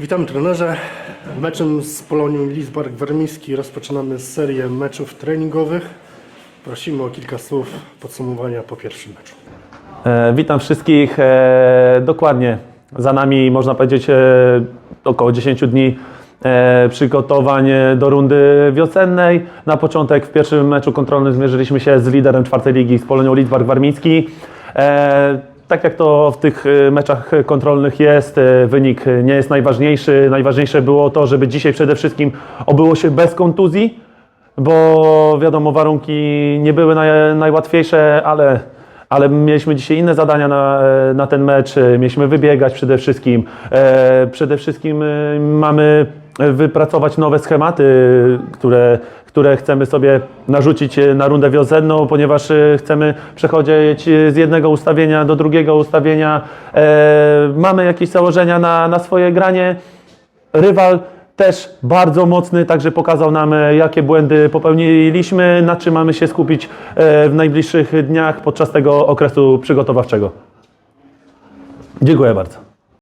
Witam trenerze. Meczem z Polonią Lisbark Wermiski rozpoczynamy serię meczów treningowych. Prosimy o kilka słów podsumowania po pierwszym meczu. E, Witam wszystkich. E, Dokładnie. Za nami można powiedzieć e, około 10 dni e, przygotowań e, do rundy wiosennej. Na początek w pierwszym meczu kontrolnym zmierzyliśmy się z liderem czwartej ligi, z Polonią Lidwark Warmiński. E, Tak jak to w tych e, meczach kontrolnych jest, e, wynik nie jest najważniejszy. Najważniejsze było to, żeby dzisiaj przede wszystkim obyło się bez kontuzji, bo wiadomo, warunki nie były naj, najłatwiejsze, ale, ale mieliśmy dzisiaj inne zadania na, na ten mecz. Mieliśmy wybiegać przede wszystkim. E, Przede wszystkim e, mamy wypracować nowe schematy, które, które chcemy sobie narzucić e, na rundę wiosenną, ponieważ e, chcemy przechodzić e, z jednego ustawienia do drugiego ustawienia. Mamy jakieś założenia na, na swoje granie. Rywal też bardzo mocny, także pokazał nam, jakie błędy popełniliśmy, na czym mamy się skupić w najbliższych dniach podczas tego okresu przygotowawczego. Dziękuję bardzo.